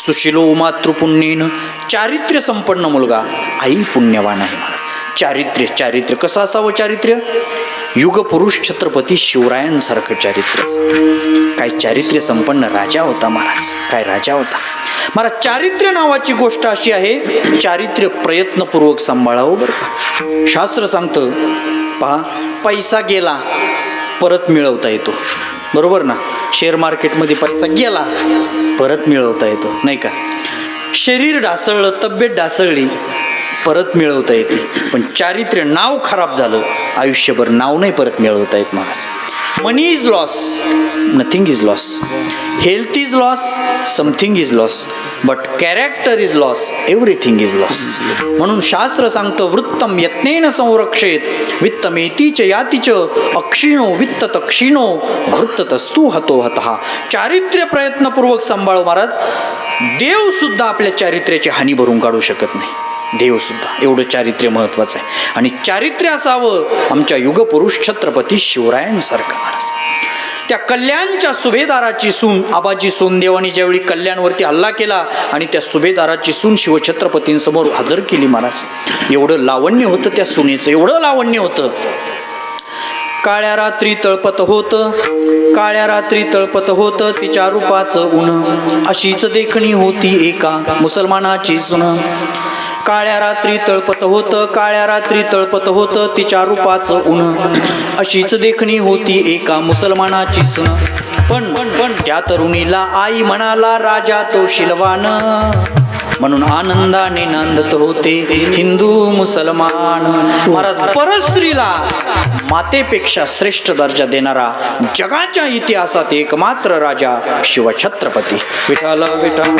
सुशिलो मातृपुण्येन चारित्र्य संपन्न मुलगा आई पुण्यवान आहे महाराज चारित्र्य चारित्र्य कसं असावं चारित्र्य? युगपुरुष छत्रपती शिवरायांसारखं चारित्र्य काय चारित्र्य संपन्न राजा होता महाराज? काय राजा होता? महाराज चारित्र्य नावाची गोष्ट अशी आहे चारित्र्य प्रयत्नपूर्वक सांभाळावं बरं का. शास्त्र सांगतं पहा पैसा गेला परत मिळवता येतो. बरोबर ना? शेअर मार्केटमध्ये पैसा गेला परत मिळवता येतो नाही का? शरीर ढासळलं तब्येत ढासळली परत मिळवता येते. पण चारित्र्य नाव खराब झालं आयुष्यभर नाव नाही परत मिळवता येत Maharaj. Money is loss nothing is loss health is loss something is loss but character is loss everything is loss म्हणून शास्त्र सांगतं वृत्तम यत्नेन संरक्षेत वित्तमेतीच यातीच अक्षिणो वित्त तक्षिणो वृत्ततस्तू हतो हतः. चारित्र्य प्रयत्नपूर्वक सांभाळ महाराज. देव सुद्धा आपल्या चारित्र्याची हानी भरून काढू शकत नाही. देवसुद्धा एवढं चारित्र्य महत्त्वाचं आहे. आणि चारित्र्य असावं आमच्या युगपुरुष छत्रपती शिवरायांसारखं महाराज. त्या कल्याणच्या सुभेदाराची सून आबाजी सोनदेवानी ज्यावेळी कल्याणवरती हल्ला केला आणि त्या सुभेदाराची सून शिवछत्रपतींसमोर हजर केली महाराज. एवढं लावण्य होतं त्या सुनेचं एवढं लावण्य होतं. काळ्या रात्री तळपत होत काळ्या रात्री तळपत होत तिच्या रूपाचं उन अशीच देखणी होती एका मुसलमानाची सुन. काळ्या रात्री तळपत होत काळ्या रात्री तळपत होत तिच्या रूपाचं उन अशीच देखणी होती एका मुसलमानाची सुन. पण पण त्या तरुणीला आई म्हणाला राजा तो शिलवान. म्हणून आनंदाने नांदत होते हिंदू मुसलमान. महाराज परस्त्रीला मातेपेक्षा श्रेष्ठ दर्जा देणारा जगाच्या इतिहासात एकमात्र राजा शिवछत्रपती. विठाल विठाल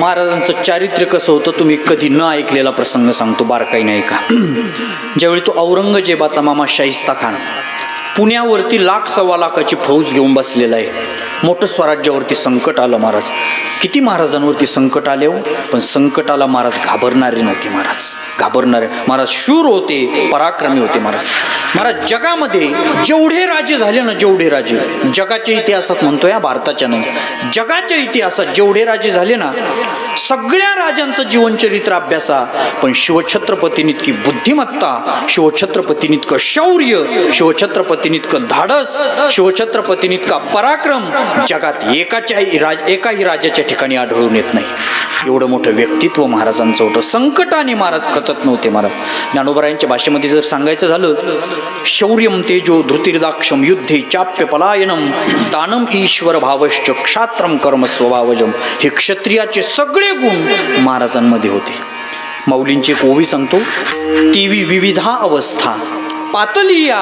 महाराजांचं चारित्र्य कसं होतं तुम्ही कधी न ऐकलेला प्रसंग सांगतो बारकाई नाही का ज्यावेळी तो औरंगजेबाचा मामा शाहिस्ता खान पुण्यावरती लाख सव्वा लाखाची फौज घेऊन बसलेला आहे. मोठं स्वराज्यावरती संकट आलं महाराज. किती महाराजांवरती संकट आले हो? पण संकटाला महाराज घाबरणारे नव्हते महाराज. घाबरणारे. महाराज शूर होते पराक्रमी होते महाराज. महाराज जगामध्ये जेवढे राजे झाले ना जेवढे राजे जगाच्या इतिहासात म्हणतो या भारताच्या नाही. जगाच्या इतिहासात जेवढे राजे झाले ना सगळ्या राजांचं जीवनचरित्र अभ्यासा. पण शिवछत्रपतींनी इतकी बुद्धिमत्ता शिवछत्रपतींनी इतकं शौर्य शिवछत्रपतींनी इतकं धाडस शिवछत्रपतींनी इतका पराक्रम जगात एकाच्याही राज एकाही राजाच्या ठिकाणी आढळून येत नाही. एवढं मोठं व्यक्तित्व महाराजांचं होतं. संकटाने महाराज खचत नव्हते महाराज. ज्ञानोबरायांच्या भाषेमध्ये जर सांगायचं झालं शौर्यम तेजो धृतिर्दाक्षम युद्धे चाप्य पलायनम दानम ईश्वर भावश्च क्षात्रम कर्म स्वभावजम हे क्षत्रियाचे सगळे गुण महाराजांमध्ये होते. माऊलींची कोवी सांगतो टीव्ही विविधा अवस्था पातलिया।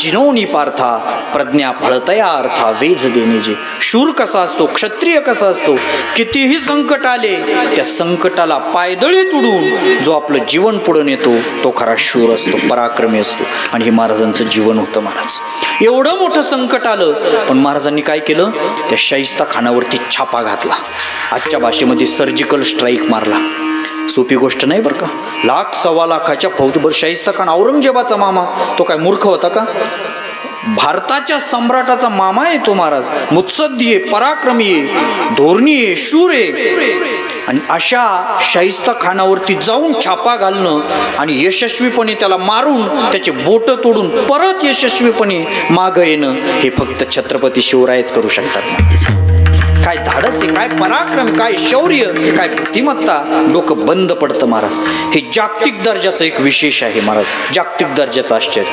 जिनोनी पार्था प्रज्ञा फळतया अर्था वेज देणे जे. शूर कसा असतो क्षत्रिय कसा असतो कितीही संकट आले त्या संकटाला पायदळी तुडून जो आपलं जीवन पुढे नेतो तो खरा शूर असतो पराक्रमी असतो. आणि हे महाराजांचं जीवन होतं महाराज. एवढं मोठं संकट आलं पण महाराजांनी काय केलं? त्या शाहिस्ता खानावरती छापा घातला. आजच्या भाषेमध्ये सर्जिकल स्ट्राईक मारला. सोपी गोष्ट नाही बरं का? लाख सव्वा लाखाच्या फौजभर शाहिस्ता खान औरंगजेबाचा मामा तो काय मूर्ख होता का? भारताच्या सम्राटाचा मामा आहे तो महाराज. मुत्सद्दी आहे पराक्रमी आहे धोरणी आहे शूर आहे. आणि अशा शाहिस्ता खानावरती जाऊन छापा घालणं आणि यशस्वीपणे त्याला मारून त्याचे बोट तोडून परत यशस्वीपणे मागं येणं हे फक्त छत्रपती शिवरायच करू शकतात. काय धाडस आहे काय पराक्रम काय शौर्य काय बुद्धिमत्ता. लोक बंद पडतं महाराज. हे जागतिक दर्जाचं एक विशेष आहे महाराज. जागतिक दर्जाचं आश्चर्य.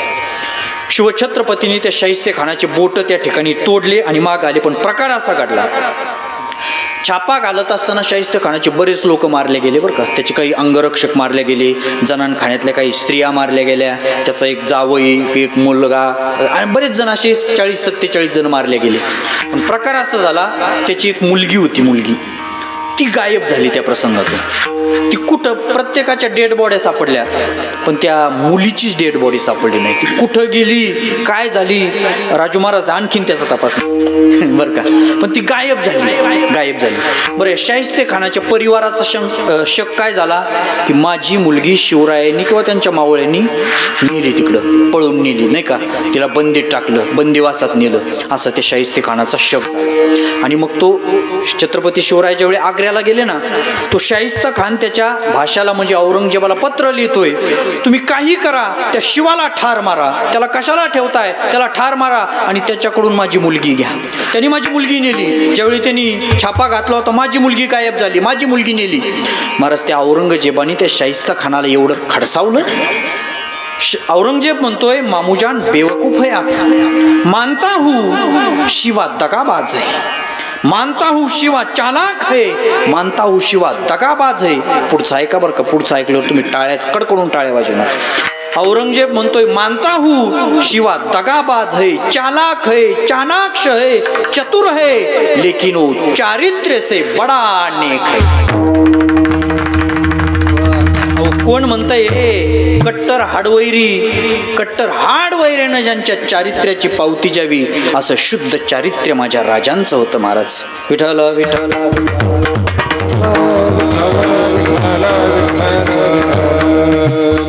शिवछत्रपतीने त्या शाहिस्ते खानाचे बोट त्या ठिकाणी तोडले आणि माग आले पण प्रकार असा घडला. छापा घालत असताना शाहिस्त खानाचे बरेच लोक मारले गेले बरं का. त्याचे काही अंगरक्षक मारले गेले जणांखाण्यातल्या काही स्त्रिया मारल्या गेल्या त्याचा एक जावई एक मुलगा आणि बरेच जण असे चाळीस सत्तेचाळीस जण मारले गेले. पण प्रकार असा झाला त्याची एक मुलगी होती मुलगी. ती गायब झाली त्या प्रसंगातून? ती कुठं प्रत्येकाच्या डेड बॉड्या सापडल्या पण त्या मुलीचीच डेड बॉडी सापडली नाही. ती कुठं गेली काय झाली? राजू महाराज आणखीन त्याचा तपास. बरं का? पण ती गायब झाली गायब झाली. बरं शाहिस्ते खानाच्या परिवाराचा शं शक काय झाला? की माझी मुलगी शिवरायांनी किंवा त्यांच्या मावळ्यांनी नेली तिकडं पळून नेली नाही का? तिला बंदीत टाकलं बंदिवासात नेलं. असं ते शाहिस्ते खानाचा शक झाला. आणि मग तो छत्रपती शिवरायाच्या वेळी आग्र्या आग्र्याला गेले ना तो शाहिस्ता खान त्याच्या भाषाला म्हणजे औरंगजेबाला पत्र लिहितोय. तुम्ही काही करा त्या शिवाला ठार मारा. त्याला कशाला ठेवताय? त्याला ठार मारा आणि त्याच्याकडून माझी मुलगी घ्या. त्यांनी माझी मुलगी नेली. ज्यावेळी त्यांनी छापा घातला होता माझी मुलगी गायब झाली. माझी मुलगी नेली. महाराज त्या औरंगजेबाने त्या शाहिस्ता खानाला एवढं खडसावलं. औरंगजेब म्हणतोय मामूजान बेवकूफ है आप मानता हूँ शिवा दगाबाज है मानता हूँ शिवा चालाक है मानता हूँ शिवा दगाबाज है. पुढचं ऐका बरं का पुढचं ऐकल्यावर तुम्ही टाळ्यात कडकडून टाळ्या वाजवणार. औरंगजेब म्हणतोय मानता हूँ शिवा दगाबाज है चालाक है चाणाक्ष है चतुर है लेकिन वो चारित्र्य से बड़ा नेक है. कोण म्हणतंय हे कट्टर हाडवैरी कट्टर हाडवैऱ्यानं ज्यांच्या चारित्र्याची पावती जावी असं शुद्ध चारित्र्य माझ्या राजांचं होतं महाराज. विठ्ठल विठ्ठल.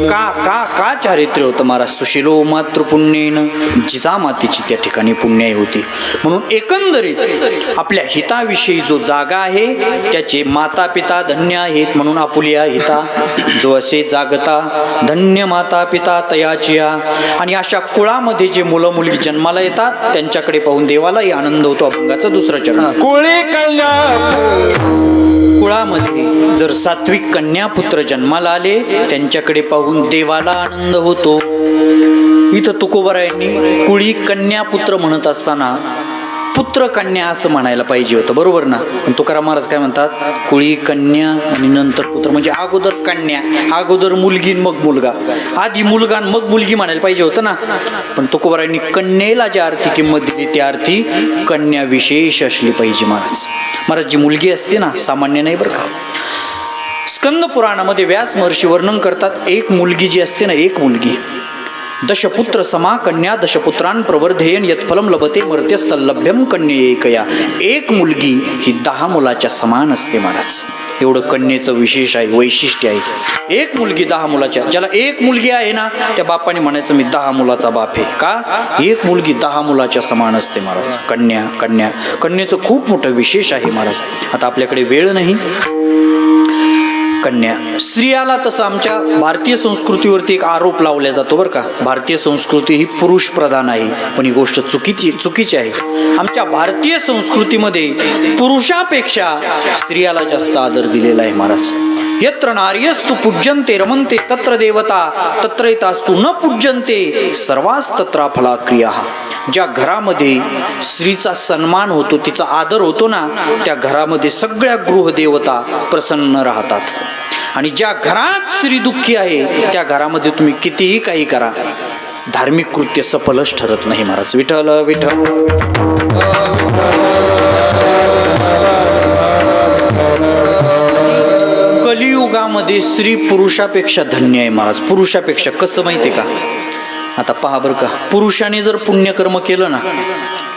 का का चारित्र्य होतं. महाराज सुशिलो मातृपुण्येनं जिजामातीची त्या ठिकाणी पुण्याई होती. म्हणून एकंदरीत आपल्या हिताविषयी जो जागा आहे त्याचे माता पिता धन्य आहेत म्हणून आपुलिया हिता. जो असे जागता धन्य माता पिता तयाचिया. आणि अशा कुळामध्ये जे मुलं मुली जन्माला येतात त्यांच्याकडे पाहून देवालाही आनंद होतो. अभंगाचा दुसरा चरण. कोळी कल्याण कुळामध्ये जर सात्विक कन्या पुत्र जन्माला आले त्यांच्याकडे पाहून देवाला आनंद होतो. इथं तुकोबरायांनी कुळी कन्या पुत्र म्हणत असताना पुत्र कन्या असं म्हणायला पाहिजे होतं. बरोबर ना? पण तुकाराम महाराज काय म्हणतात? कुळी कन्या आणि नंतर पुत्र. म्हणजे अगोदर कन्या अगोदर मुलगी मग मुलगा. आधी मुलगा मग मुलगी म्हणायला पाहिजे होतं ना? पण तुकोबारांनी कन्येला ज्या अर्थी किंमत दिली त्या अर्थी कन्या विशेष असली पाहिजे महाराज. महाराज जी मुलगी असते ना सामान्य नाही बरं का? स्कंद पुराणामध्ये व्यास महर्षी वर्णन करतात एक मुलगी जी असते ना एक मुलगी. दशपुत्र समा कन्या दशपुत्रान प्रवर्धेयन यत्फलम लभते मर्त्यस्थलभ्यम कन्येकया। एक मुलगी ही दहा मुलाच्या समान असते महाराज। एवढं कन्येचं विशेष आहे वैशिष्ट्य आहे। एक मुलगी दहा मुलाच्या ज्याला एक मुलगी आहे ना त्या बापाने म्हणायचं मी दहा मुलाचा बाप आहे. का? एक मुलगी दहा मुलाच्या समान असते महाराज। कन्या कन्या कन्येचं खूप मोठं विशेष आहे महाराज। आता आपल्याकडे वेळ नाही. कन्या. स्त्रियाला तसं आमच्या भारतीय संस्कृतीवरती एक आरोप लावला जातो बरं का. भारतीय संस्कृती ही पुरुष प्रधान आहे पण ही गोष्ट चुकीची चुकीची आहे. आमच्या भारतीय संस्कृतीमध्ये पुरुषापेक्षा स्त्रियाला जास्त आदर दिलेला आहे महाराज. यत्र नार्यस्तु पूज्यन्ते रमन्ते तत्र देवता तत्र येतास्तु न पूज्यन्ते सर्वास तत्रा फला क्रिया ज्या घरामध्ये स्त्रीचा सन्मान होतो तिचा आदर होतो ना त्या घरामध्ये सगळ्या गृहदेवता प्रसन्न राहतात. आणि ज्या घरात स्त्री दुःखी आहे त्या घरामध्ये तुम्ही कितीही काही करा धार्मिक कृत्य सफलच ठरत नाही महाराज. विठ्ठल विठ्ठल. युगामध्ये स्त्री पुरुषापेक्षा धन्य आहे महाराज. पुरुषापेक्षा कसं माहिती आहे का? आता पहा बरं का. पुरुषाने जर पुण्यकर्म केलं ना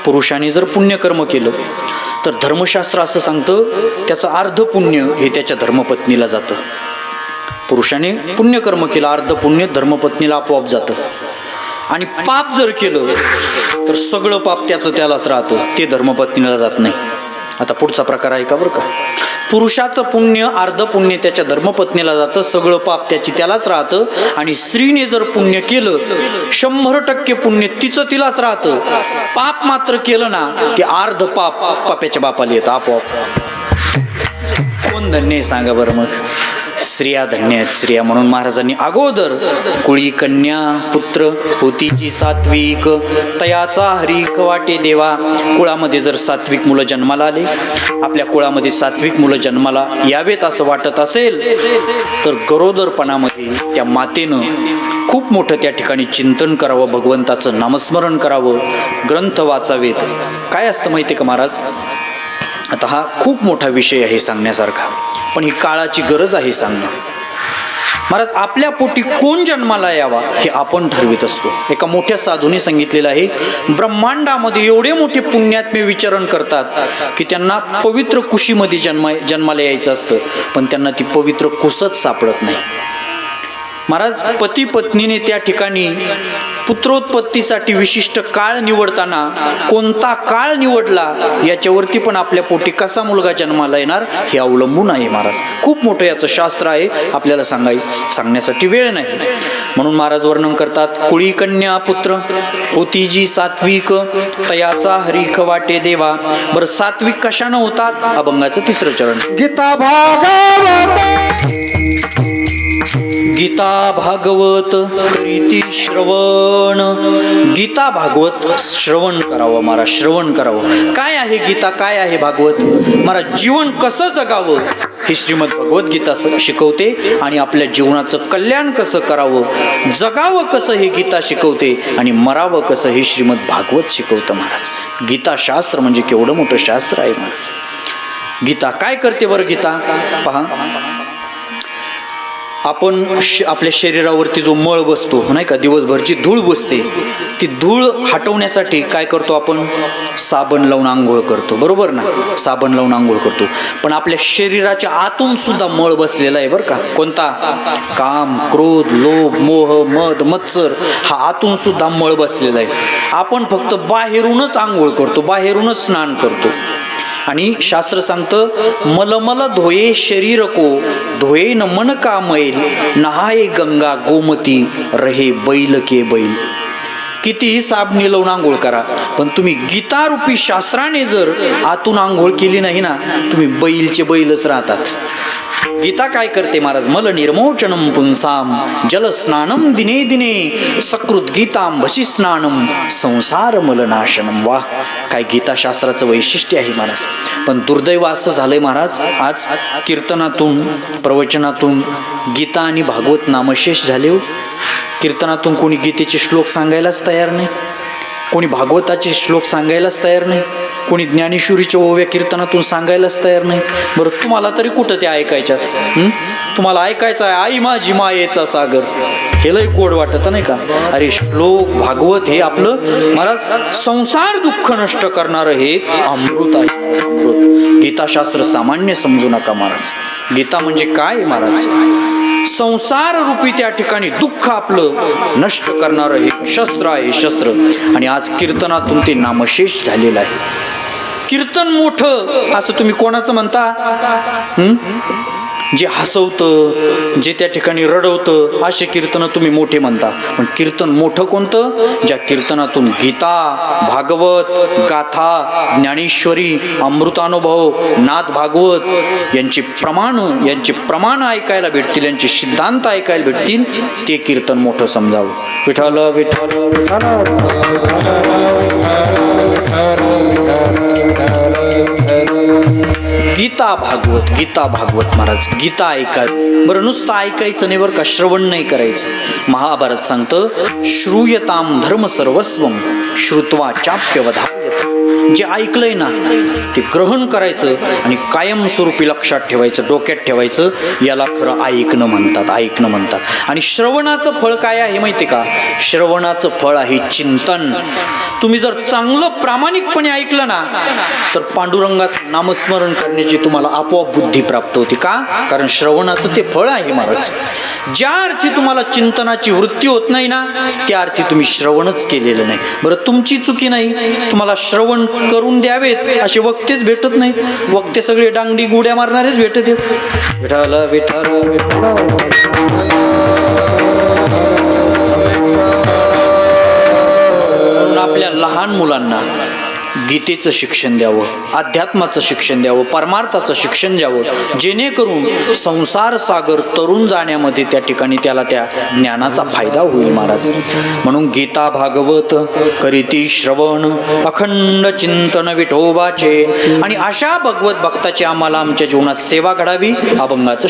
पुरुषाने जर पुण्यकर्म केलं तर धर्मशास्त्र असं सांगतं त्याचं अर्ध पुण्य हे त्याच्या धर्मपत्नीला जातं. पुरुषाने पुण्यकर्म केलं अर्ध पुण्य धर्मपत्नीला आपोआप जातं. आणि पाप जर केलं तर सगळं पाप त्याचं त्यालाच राहतं. ते धर्मपत्नीला जात नाही. आता पुढचा प्रकार आहे का बरं का? पुरुषाचं पुण्य अर्ध पुण्य त्याच्या धर्मपत्नीला जातं सगळं पाप त्याची त्यालाच राहतं आणि स्त्रीने जर पुण्य केलं शंभर टक्के पुण्य तिचं तिलाच राहतं. पाप मात्र केलं ना की अर्ध पाप पाप्याच्या बापाला येतं आपोआप. कोण धन्य सांगा बरं मग? स्त्रिया धन्य आहेत. स्त्रिया म्हणून महाराजांनी अगोदर कुळी कन्या पुत्र होतीची सात्विक तयाचा हरिक वाटे देवा. कुळामध्ये जर सात्विक मुलं जन्माला आले आपल्या कुळामध्ये सात्विक मुलं जन्माला यावेत असं वाटत असेल तर गरोदरपणामध्ये त्या मातेनं खूप मोठं त्या ठिकाणी चिंतन करावं भगवंताचं नामस्मरण करावं ग्रंथ वाचावेत. काय असतं माहिती का महाराज? आता हा खूप मोठा विषय आहे सांगण्यासारखा. पण ही काळाची गरज आहे सांगणं. महाराज आपल्या पोटी कोण जन्माला यावा हे आपण ठरवित असतो. एका मोठ्या साधूने सांगितलेलं आहे ब्रह्मांडामध्ये एवढे मोठे पुण्यात्मे विचरण करतात की त्यांना पवित्र कुशीमध्ये जन्मा जन्माला यायचं असतं पण त्यांना ती पवित्र कुसच सापडत नाही. महाराज पती पत्नीने त्या ठिकाणी पुत्रोत्पत्तीसाठी विशिष्ट काळ निवडताना कोणता काळ निवडला याच्यावरती पण आपल्या पोटी कसा मुलगा जन्माला येणार हे अवलंबून आहे महाराज. खूप मोठं याचं शास्त्र आहे. आपल्याला सांगाय सांगण्यासाठी वेळ नाही. म्हणून महाराज वर्णन करतात कुळी कन्या पुत्र होती जी सात्विक तयाचा हरिख वाटे देवा. बरं सात्विक कशानं होतात? अभंगाचं तिसरं चरण. गीता भागा गीता भागवत करीती श्रवण. गीता भागवत श्रवण करावं महाराज श्रवण करावं. काय आहे गीता? काय आहे भागवत? महाराज जीवन कसं जगावं? हे श्रीमद भगवद्गीता स- शिकवते आणि आपल्या जीवनाचं कल्याण कसं करावं? जगावं कसं हे गीता शिकवते आणि मरावं कसं हे श्रीमद भागवत शिकवतं महाराज? गीता शास्त्र म्हणजे केवढं मोठं शास्त्र आहे महाराज. गीता काय करते बरं गीता? पहा. आपण श आपल्या शरीरावरती जो मळ बसतो नाही का दिवसभरची धूळ बसते ती धूळ हटवण्यासाठी काय करतो आपण? साबण लावून आंघोळ करतो बरोबर ना? साबण लावून आंघोळ करतो. पण आपल्या शरीराच्या आतून सुद्धा मळ बसलेला आहे बरं का. कोणता? काम क्रोध लोभ मोह मद मत्सर हा आतून सुद्धा मळ बसलेला आहे. आपण फक्त बाहेरूनच आंघोळ करतो बाहेरूनच स्नान करतो. आणि शास्त्र सांगतं मलमल धोये शरीर को धोये न मन का मैल नहाये गंगा गोमती रहे बैल के बैल. कितीही साप निलवून आंघोळ करा पण तुम्ही गीतारूपी शास्त्राने जर आतून आंघोळ केली नाही ना तुम्ही बैलचे बैलच राहतात. गीता काय करते महाराज? मल निर्मोचनम पुंसाम जल स्नानम दिने दिने सकृत गीताम भसी स्नानम संसार मलनाशनम वा काय गीता शास्त्राचं वैशिष्ट्य आहे महाराज. पण दुर्दैव असं झालंय महाराज आज कीर्तनातून प्रवचनातून गीता आणि भागवत नामशेष झाले हो. कीर्तनातून कोणी गीतेचे श्लोक सांगायलाच तयार नाही. कोणी भागवताचे श्लोक सांगायलाच तयार नाही कोणी ज्ञानेश्वरीच्या ओव्या कीर्तनातून सांगायलाच तयार नाही. बरं तुम्हाला तरी कुठं ते ऐकायच्यात? तुम्हाला ऐकायचं आहे आई माझी मायेचा सागर. हे लय गोड वाटत नाही का? अरे श्लोक भागवत हे आपलं महाराज संसार दुःख नष्ट करणारं हे अमृत आहे. अमृत. गीताशास्त्र सामान्य समजू नका महाराज. गीता म्हणजे काय महाराज? संसार रूपी त्या ठिकाणी दुःख आपलं नष्ट करणारं हे शस्त्र आहे शस्त्र. आणि आज कीर्तनातून ते नामशेष झालेलं आहे. कीर्तन मोठं असं तुम्ही कोणाचं म्हणता? जे हसवतं जे त्या ठिकाणी रडवतं असे कीर्तन तुम्ही मोठे म्हणता. पण कीर्तन मोठं कोणतं? ज्या कीर्तनातून गीता भागवत गाथा ज्ञानेश्वरी अमृतानुभव नाथ भागवत यांचे प्रमाण यांचे प्रमाण ऐकायला भेटतील यांचे सिद्धांत ऐकायला भेटतील ते कीर्तन मोठं समजावं. विठाल विठाल विठाल गीता भागवत गीता भागवत महाराज गीता ऐकावी बरं नुसतं ऐकायचं नाही बरं का श्रवण नाही करायचं. महाभारत सांगतं श्रूयताम धर्म सर्वस्वम श्रुत्वा चाप्यवधा जे ऐकलंय ना ते ग्रहण करायचं आणि कायमस्वरूपी लक्षात ठेवायचं डोक्यात ठेवायचं याला खरं ऐकणं म्हणतात ऐकणं म्हणतात. आणि श्रवणाचं फळ काय आहे माहिती का? श्रवणाचं फळ आहे चिंतन. तुम्ही जर चांगलं प्रामाणिकपणे ऐकलं ना तर पांडुरंगाचं नामस्मरण करण्याची तुम्हाला आपोआप बुद्धी प्राप्त होती. का? कारण श्रवणाचं ते फळ आहे महाराज. ज्या अर्थी तुम्हाला चिंतनाची वृत्ती होत नाही ना त्या अर्थी तुम्ही श्रवणच केलेलं नाही. बरं तुमची चुकी नाही. तुम्हाला श्रवण करून द्यावेत असे वक्तेच भेटत नाहीत. वक्ते सगळे डांगडी गुड्या मारणारेच भेटत आहेत. विठाल विठाल आपल्या लहान मुलांना गीतेचं शिक्षण द्यावं अध्यात्माचं शिक्षण द्यावं परमार्थाचं शिक्षण द्यावं जेणेकरून संसार सागर तरुण जाण्यामध्ये त्या ठिकाणी त्याला त्या ज्ञानाचा फायदा होईल महाराज. म्हणून गीता भागवत करीती श्रवण अखंड चिंतन विठोबाचे आणि अशा भगवत भक्ताची आम्हाला आमच्या जीवनात सेवा घडावी अभंगाचं